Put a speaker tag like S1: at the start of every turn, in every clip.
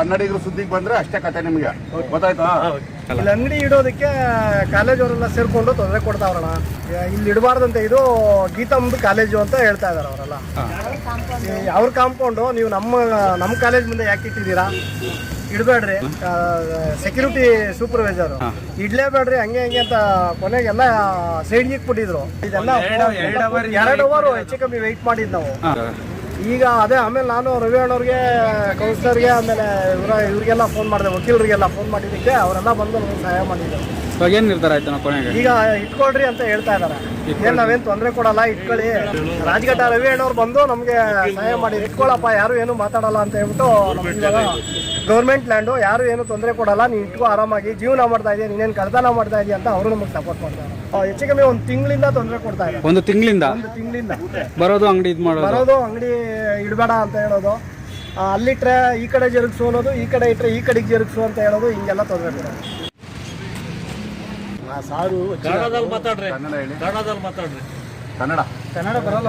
S1: ಕನ್ನಡಿಗರು ಸುದ್ದಿಗೆ ಬಂದ್ರೆ ಅಷ್ಟೇ ಕತೆ ನಿಮ್ಗೆ. ಗೊತ್ತಾಯ್ತಾ?
S2: ಇಲ್ಲಿ. ಅಂಗಡಿ ಇಡೋದಕ್ಕೆ ಕಾಲೇಜ್ ಅವರೆಲ್ಲ ಸೇರ್ಕೊಂಡು ತೊಂದರೆ ಕೊಡ್ತಾವ್ರಣ ಇಲ್ಲಿ ಇಡಬಾರ್ದಂತ ಇದು ಗೀತಮ್ದು ಕಾಲೇಜು ಅಂತ ಹೇಳ್ತಾ ಇದಾರೆ ಅವರೆಲ್ಲ. ಅವ್ರ ಕಾಂಪೌಂಡು ನೀವು ನಮ್ಮ ನಮ್ಮ ಕಾಲೇಜ್ ಮುಂದೆ ಯಾಕೆ ಇಟ್ಟಿದ್ದೀರಾ? ಇಡಬೇಡ್ರಿ. ಸೆಕ್ಯೂರಿಟಿ ಸೂಪರ್ವೈಸರ್ ಇಡ್ಲೇಬೇಡ್ರಿ ಹಂಗೆ ಹಂಗೆ ಅಂತ ಕೊನೆಗೆಲ್ಲ ಸೈಡ್ಗೆ ಬಿಟ್ಟಿದ್ರು ಇದೆಲ್ಲ ಎರಡು ಅವರ್ ಹೆಚ್ಚು ಕಮ್ಮಿ ವೆಯ್ಟ್ ಮಾಡಿದ್ ನಾವು. ಈಗ ಅದೇ ಆಮೇಲೆ ನಾನು ರವಿ ಅಣ್ಣವ್ರಿಗೆ ಕೌನ್ಸಿಲರ್ಗೆ ಆಮೇಲೆ ಇವರ ಇವರಿಗೆಲ್ಲ ಫೋನ್ ಮಾಡಿದೆ ವಕೀಲರಿಗೆಲ್ಲ ಫೋನ್ ಮಾಡಿದ್ದಕ್ಕೆ ಅವರೆಲ್ಲ ಬಂದು ನಮ್ಗೆ ಸಹಾಯ ಮಾಡಿದ್ದಾರೆ
S3: ಇವಾಗ ಏನ್ ನಿರ್ಧಾರ ಆಯ್ತು ನಾವು ಕೊನೆಗೆ?
S2: ಈಗ ಇಟ್ಕೊಳ್ರಿ ಅಂತ ಹೇಳ್ತಾ ಇದ್ದಾರೆ ಏನ್ ನಾವೇನು ತೊಂದರೆ ಕೊಡಲ್ಲ ಇಟ್ಕೊಳ್ಳಿ. ರಾಜಘಟ್ಟ ರವಿ ಅಣ್ಣವ್ರು ಬಂದು ನಮಗೆ ಸಹಾಯ ಮಾಡಿ ಇಟ್ಕೊಳ್ಳಪ್ಪ ಯಾರು ಏನು ಮಾತಾಡಲ್ಲ ಅಂತ ಹೇಳ್ಬಿಟ್ಟು ನಮ್ಗೆ ಇವಾಗ ಗೌರ್ಮೆಂಟ್ ಲ್ಯಾಂಡು ಯಾರು ಏನು ತೊಂದರೆ ಕೊಡಲ್ಲ ನೀನ್ ಇಟ್ಕೋ ಆರಾಮಾಗಿ ಜೀವನ ಮಾಡ್ತಾ ಇದೆಯಾ ನೀನೇನು ಕಳ್ತನ ಮಾಡ್ತಾ ಇದೆಯಾ ಅಂತ ಅವರು ನಮಗೆ ಸಪೋರ್ಟ್ ಮಾಡ್ತಾರೆ. ಹೆಚ್ಚು ಕಮ್ಮಿ ಒಂದು ತಿಂಗಳಿಂದ ತೊಂದರೆ ಕೊಡ್ತಾ ಇದ್ದಾರೆ.
S3: ಒಂದು ತಿಂಗಳಿಂದ?
S2: ಒಂದು ತಿಂಗಳಿಂದ.
S3: ಬರೋದು ಅಂಗಡಿ ಇದು ಮಾಡೋದು?
S2: ಬರೋದು ಅಂಗಡಿ ಇಡಬೇಡ ಅಂತ ಹೇಳೋದು. ಅಲ್ಲಿಟ್ರೆ ಈ ಕಡೆ ಜರುಗಿಸು ಅನ್ನೋದು ಈ ಕಡೆ ಇಟ್ಟರೆ ಈ ಕಡೆಗೆ ಜರುಗಿಸು ಅಂತ ಹೇಳೋದು ಹಿಂಗೆಲ್ಲ ತೊಂದರೆ ಸಾರು
S4: ಕನ್ನಡದಲ್ಲಿ ಮಾತಾಡ್ರಿ.
S1: ಕನ್ನಡ ಹೇಳಿ.
S4: ಕನ್ನಡದಲ್ಲಿ ಮಾತಾಡ್ರಿ.
S1: ಕನ್ನಡ.
S2: ಬರಲ್ಲ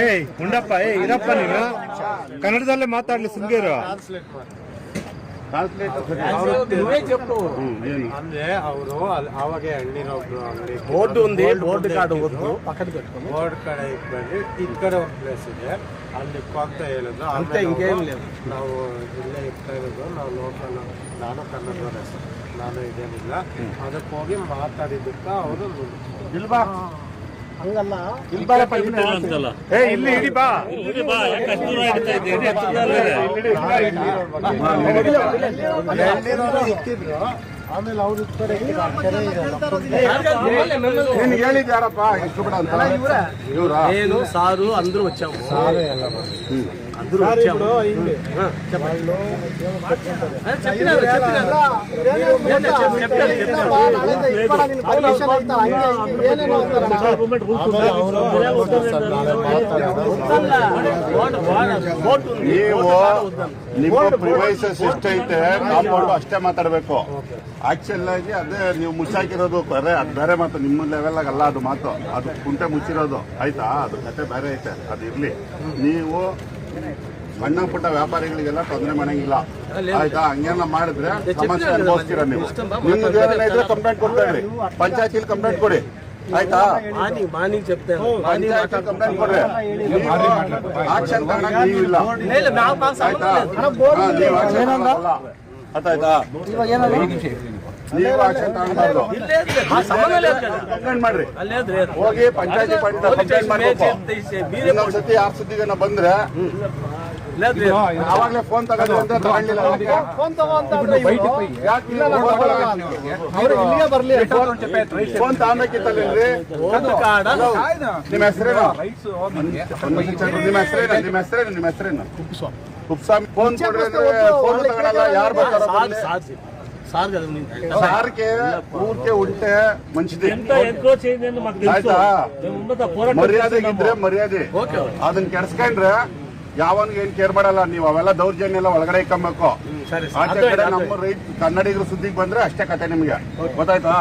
S5: ಏಯ್ ಹುಂಡಪ್ಪ ಏ ಇರಪ್ಪ ನೀನು. ಕನ್ನಡದಲ್ಲೇ ಮಾತಾಡ್ಲಿ ಸುಮ್ಗಿರು
S6: ಅಂದ್ರೆ ಅವರು ಅವಾಗ ಹಳ್ಳಿರೋ ಅಂಗಡಿ
S4: ಬೋರ್ಡ್ ಒಂದೇ ಬೋರ್ಡ್ ಕಾರ್ಡ್ ಪಕ್ಕದ ಕಟ್ಕೊಂಡು
S6: ಬೋರ್ಡ್ ಕಡೆ ಇಟ್ಬಂದು ಈ ಕಡೆ ಒಂದು ಪ್ಲೇಸ್ ಇದೆ ಅಲ್ಲಿ ಹೋಗ್ತಾ ಹೇಳಿದ್ರು ಅಂತ
S4: ಹಿಂಗೆ
S6: ನಾವು ಇಲ್ಲೇ ಇರ್ತಾ ಇರೋದು ನಾವು ಲೋಕಲ್ ನಾನು ಕನ್ನಡ ನಾನು ಇದೇನಿಲ್ಲ ಅದಕ್ಕೆ ಹೋಗಿ ಮಾತಾಡಿದ್ದಕ್ಕೆ ಅವರು
S1: ಇಲ್ವಾ
S2: ಹಂಗಲ್ಲ.
S5: ಏ ಹಿಡಿ ಬಾ.
S4: ಇಲ್ಲಿ
S6: ಆಮೇಲೆ
S1: ಹೇಳಿದ್ಯಾರಪ್ಪ ಇಷ್ಟು
S4: ಏನು
S6: ಸಾರು ಅಂದ್ರು ಎಲ್ಲ ಅಲ್ಲ ಮಾತಾಡಿದ್ರು
S4: బోర్డు ఉంది
S1: ನೀವು ನಿಮ್ಮ ಪ್ರಿವೈಸಸ್ ಎಷ್ಟೈತೆ ಕಾಂಪೌಂಡ್ ಅಷ್ಟೇ ಮಾತಾಡಬೇಕು ಆಕ್ಚುಲ್ ಆಗಿ ಅದೇ ನೀವು ಮುಚ್ಚಾಕಿರೋದು ಅದೇ ಅದು ಬೇರೆ ಮಾತು ನಿಮ್ಮ ಲೆವೆಲ್ ಅಲ್ಲ ಅದು ಮಾತು ಅದು ಕುಂಟೆ ಮುಚ್ಚಿರೋದು ಆಯ್ತಾ ಅದು ಕತೆ ಬೇರೆ ಐತೆ ಅದು ಇರ್ಲಿ ನೀವು ಸಣ್ಣ ಪುಟ್ಟ ವ್ಯಾಪಾರಿಗಳಿಗೆಲ್ಲ ತೊಂದರೆ ಮಾಡಂಗಿಲ್ಲ ಆಯ್ತಾ ಹಂಗೆಲ್ಲ ಮಾಡಿದ್ರೆ ಸಮಸ್ಯೆ ಅನುಭವಿಸ್ತೀರ ನೀವು ನಿಮ್ಗೆ ಏನೇನ ಇದ್ರೆ ಕಂಪ್ಲೇಂಟ್ ಕೊಡ್ತಾ ಇರಿ ಪಂಚಾಯತಿಲಿ ಕಂಪ್ಲೇಂಟ್ ಕೊಡಿ ಆಯ್ತಾ ಪಂಚಾಯತಿ ಕಂಪ್ಲೇಂಟ್ ಕೊಡ್ರಿ ಆಕ್ಷನ್ ತಗೊಂಡಾಗ ಆಯ್ತಾ ನೀವು ಆಕ್ಷನ್ ಆಯ್ತಾ ಮಾಡ್ರಿ ಹೋಗಿ ಪಂಚಾಯತಿ ಕಂಪ್ಲೇಂಟ್ ಮಾಡ್ಬೇಕು. ಬಂದ್ರೆ ಅವಾಗಲೇ ಫೋನ್ ತಗೊಂಡು ಅಂತ
S2: ಫೋನ್
S1: ಫೋನ್ ನಿಮ್ಮ ಹೆಸರೇನು? ನಿಮ್ಮ ನಿಮ್ಮ ಹೆಸರೇನು? ನಿಮ್ಮ ಹೆಸರೇನು? ಫೋನ್ ಫೋನ್ ತಗೊಳಲ್ಲ ಯಾರು ಬರ್ತಾರ
S4: సార్ సార్ కదా నేను
S1: ಸಾರ್ಗೆ ಊರ್ಗೆ ಉಂಟೆ ಮಂಚಿದೆ
S4: ఎంత ఎంతో చేయండి అని మాకు తెలుసు
S1: ಆಯ್ತಾ
S4: మేము ఉన్నత పోరాటం
S1: ಮರ್ಯಾದೆ ಇದ್ರೆ ಮರ್ಯಾದೆ
S4: ಓಕೆ
S1: ಅದನ್ನ ಕೆಡ್ಸ್ಕೊಂಡ್ರೆ ಯಾವನ್ಗೆ ಏನ್ ಕೇರ್ ಮಾಡಲ್ಲ ನೀವು ಅವೆಲ್ಲ ದೌರ್ಜನ್ಯ ಎಲ್ಲ ಒಳಗಡೆ ಇಕ್ಕಬೇಕು
S4: ಸರಿ
S1: ಆಚೆ ಕಡೆ ನಮ್ಮ ರೈತ ಕನ್ನಡಿಗರು ಸುದ್ದಿಗೆ ಬಂದ್ರೆ ಅಷ್ಟೇ ಕತೆ ನಿಮ್ಗೆ ಗೊತ್ತಾಯ್ತಾ